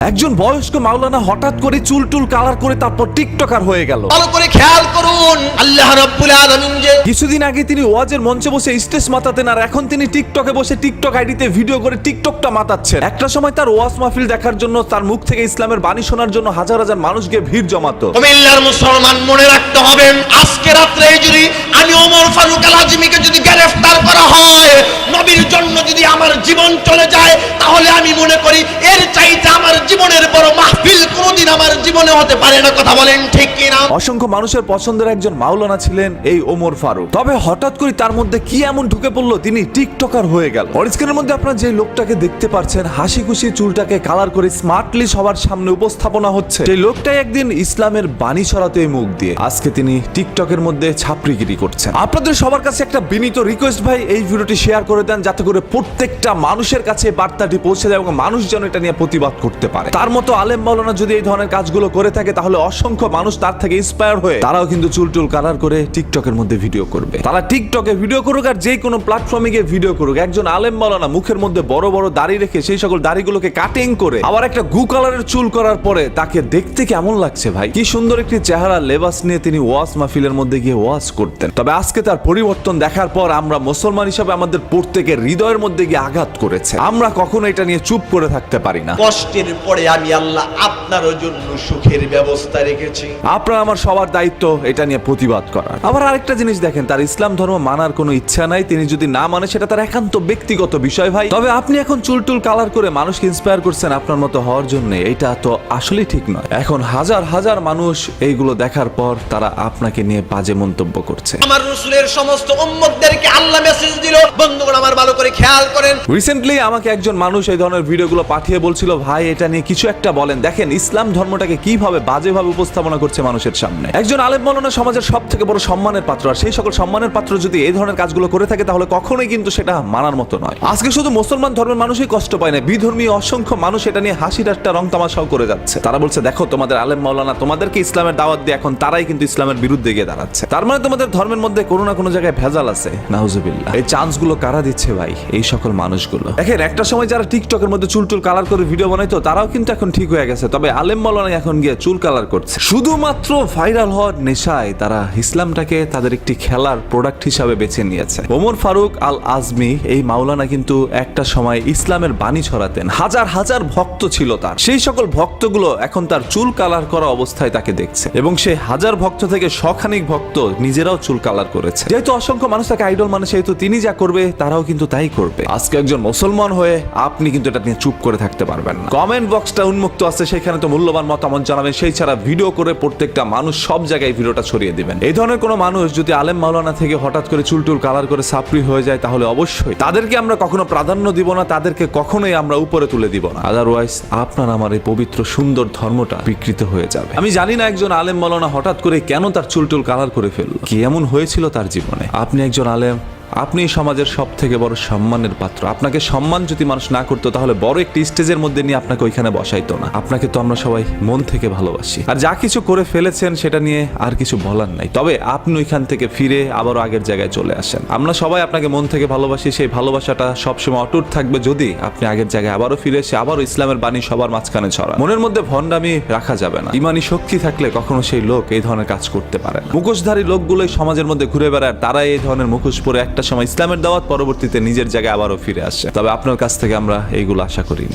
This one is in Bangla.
একজন বয়স্ক মাওলানা হঠাৎ করে চুল টুল কালার করে তারপর টিকটকার হয়ে গেল। ভালো করে খেয়াল করুন আল্লাহ রাব্বুল আলামিন যে কিছুদিন আগে তিনি ওয়াজের মঞ্চে বসে স্টেজ মাতাতেন আর এখন তিনি টিকটকে বসে টিকটক আইডিতে ভিডিও করে টিকটকটা মাতাচ্ছেন। একটা সময় তার ওয়াজ মাহফিল দেখার জন্য তার মুখ থেকে ইসলামের বাণী শোনার জন্য হাজার হাজার মানুষ গিয়ে ভিড় জমাতো। কুমিল্লার মুসলমান মনে রাখতে হবে আজকে রাত্রে যদি আমি ওমর ফারুক আল আজমিকে যদি গ্রেফতার করা হয় নবীর জন্য যদি আমার জীবন চলে যায় তাহলে আমি মনে করি এর চাইতে আমার জীবনের বড় মাহফিল কোনোদিন আমার জীবনে হতে পারে না কথা বলেন, ঠিক কিনা অসংখ্য মানুষের পছন্দের একজন মাওলানা ছিলেন এই ওমর ফারুক। তবে হঠাৎ করে তার মধ্যে কি এমন ঢুকে পড়ল, তিনি টিকটকার হয়ে গেল। অরিস্ক্রিনের মধ্যে আপনারা যে লোকটাকে দেখতে পাচ্ছেন, হাসি খুশি চুলটাকে কালার করে স্মার্টলি সবার সামনে উপস্থাপনা হচ্ছে। সেই লোকটাই একদিন ইসলামের বাণী ছড়াতে মুখ দিয়ে। আজকে তিনি টিকটকের মধ্যে ছাপড়িগিরি করছেন। আপনাদের সবার কাছে একটা বিনীত রিকোয়েস্ট ভাই, এই ভিডিওটি শেয়ার করে দেন, যাতে করে প্রত্যেকটা মানুষের কাছে বার্তাটি পৌঁছে যায় এবং মানুষ যেন এটা নিয়ে প্রতিবাদ করতে পারে। তার মতো আলেম মাওলানা যদি এই ধরনের কাজগুলো করে থাকে, তাহলে অসংখ্য মানুষ তার থেকে ইন্সপায়ার হয়ে তারাও কিন্তু চুল টুল কালার করে টিকটকের মধ্যে ভিডিও করবে। তারা টিকটকে ভিডিও করুক আর যে কোনো প্ল্যাটফর্মে গিয়ে ভিডিও করুক। একজন আলেম মাওলানা মুখের মধ্যে বড় বড় দাড়ি রেখে সেই সকল দাড়িগুলোকে কাটিং করে আবার একটা গু কালারের চুল করার পরে তাকে দেখতে কেমন লাগছে ভাই? কি সুন্দর একটি চেহারা লেবাস নিয়ে তিনি ওয়াজ মাহফিলের মধ্যে গিয়ে ওয়াজ করতেন। তবে আজকে তার পরিবর্তন দেখার পর আমরা মুসলমান হিসাবে আমাদের প্রত্যেকের হৃদয়ের মধ্যে গিয়ে আঘাত করেছে। আমরা কখনো এটা নিয়ে চুপ করে থাকতে পারি না। কষ্টের পরে আমি আল্লাহ আপনারও জন্য সুখের ব্যবস্থা রেখেছি। আপনার আমার সবার দায়িত্ব এটা নিয়ে প্রতিবাদ করার। আবার আরেকটা জিনিস দেখেন তার ইসলাম ধর্ম মানার কোনো ইচ্ছা নাই তিনি যদি না মানে সেটা তার একান্ত ব্যক্তিগত বিষয় ভাই। তবে আপনি এখন চুল টুল কালার করে মানুষকে ইন্সপায়ার করছেন আপনার মতো হওয়ার জন্য এটা তো আসলেই ঠিক নয়। এখন হাজার হাজার মানুষ এইগুলো দেখার পর তারা আপনাকে নিয়ে বাজে মন্তব্য করছে। আমার রসুলের সমস্ত উম্মতদেরকে আল্লাহ মেসেজ দিল বন্ধুগণ আমার ভালো করে খেয়াল করেন। রিসেন্টলি আমাকে একজন মানুষ এই ধরনের ভিডিওগুলো পাঠিয়ে বলছিল ভাই এটা নিয়ে কিছু একটা বলেন। দেখেন ইসলাম ধর্মটাকে কীভাবে বাজেভাবে উপস্থাপনা করছে মানুষের সামনে? একজন আলেম মৌলানা সমাজের সব থেকে বড় সম্মানের পাত্র। আর সেই সকল সম্মানের পাত্র যদি এই ধরনের কাজগুলো করে থাকে, তাহলে কখনোই কিন্তু সেটা মানার মতো নয়। আজকে শুধু মুসলমান ধর্মের মানুষই কষ্ট পায় না, বিধর্মী অসংখ্য মানুষ এটা নিয়ে হাসি ঠাট্টা রং তামাশাও করে যাচ্ছে। তারা বলছে, দেখো, তোমাদের আলেম মাওলানা তোমাদেরকে ইসলামের দাওয়াত দিয়ে এখন তারাই কিন্তু ইসলামের বিরুদ্ধে গিয়ে দাঁড়াচ্ছে। তার মানে তোমাদের ধর্মের মধ্যে কোনো না কোনো জায়গায় ভেজাল আছে। নাহুজুবিল্লাহ এই চান্সগুলো কারা দিচ্ছে ভাই? এই সকল মানুষগুলো। দেখেন, একটা সময় যারা টিকটকের মধ্যে চুল টুল কালার করে ভিডিও বানাইতো, তারাও কিন্তু এখন ঠিক হয়ে গেছে। তবে আলেম মাওলানা গিয়ে চুল কালার করছে। শুধুমাত্র ভাইরাল হওয়ার নেশায় তারা ইসলামটাকে তাদের একটি খেলার প্রোডাক্ট হিসাবে বেছে নিয়েছে। ওমর ফারুক আল আজমি এই মাওলানা কিন্তু একটা সময় ইসলামের বাণী ছড়াতেন। হাজার হাজার ভক্ত ছিল তার। সেই সকল ভক্তগুলো এখন তার চুল কালার করা অবস্থায় তাকে দেখছে এবং সে হাজার ভক্ত থেকে শখানিক ভক্ত নিজেরাও চুল কালার করেছে। যেহেতু অসংখ্য মানুষ তাকে আইডল মানে সেহেতু তিনি যা করবে, তারাও কিন্তু তাই করবে। আজকে একজন মুসলমান হয়ে আপনি কিন্তু এটা নিয়ে চুপ করে থাকতে পারবেন না। কমেন্ট বক্সটা উন্মুক্ত আছে, সেখানে তো মূল্যবান মতামত জানাবেন, সেই ছাড়া ভিডিও করে প্রত্যেকটা মানুষ সব জায়গায় ভিডিওটা ছড়িয়ে দিবেন। এই ধরনের কোনো মানুষ যদি আলেম মাওলানা থেকে হঠাৎ করে চুল টুল কালার করে সাপ্রি হয়ে যায়, তাহলে অবশ্যই। তাদেরকে আমরা কখনো প্রাধান্য দিব না, তাদেরকে কখনোই আমরা উপরে তুলে দিব না। আদারওয়াইজ আপনার আমার এই পবিত্র, সুন্দর ধর্মটা বিকৃত হয়ে যাবে। আমি জানি না একজন আলেম মাওলানা হঠাৎ করে কেন তার চুল টুল কালার করে ফেলল। কি এমন হয়েছিল তার জীবনে? আপনি একজন আলেম আপনি সমাজের সব থেকে বড় সম্মানের পাত্র। আপনাকে সম্মান যদি মানুষ না করতো, তাহলে বড় একটি স্টেজের মধ্যে নিয়ে আপনাকে ওইখানে বসাইতো না। আপনাকে তো আমরা সবাই মন থেকে ভালোবাসি। আর যা কিছু করে ফেলেছেন, সেটা নিয়ে আর কিছু বলার নাই। তবে আপনি ওইখান থেকে ফিরে আবারও আগের জায়গায় চলে আসেন। আমরা সবাই আপনাকে মন থেকে ভালোবাসি। সেই ভালোবাসাটা সবসময় অটুট থাকবে যদি আপনি আগের জায়গায় আবারও ফিরে এসে আবারও ইসলামের বাণী সবার মাঝখানে ছড়া মনের মধ্যে ভণ্ডামি রাখা যাবে না। ইমানি শক্তি থাকলে কখনো সেই লোক এই ধরনের কাজ করতে পারে না। মুখোশধারী লোকগুলোই সমাজের মধ্যে ঘুরে বেড়ায়, তারাই এই ধরনের মুখোশ পরে একটা সময় ইসলামের দাওয়াত পরবর্তীতে নিজের জায়গায় আবারও ফিরে আসে তবে আপনার কাছ থেকে আমরা এইগুলো আশা করিনি।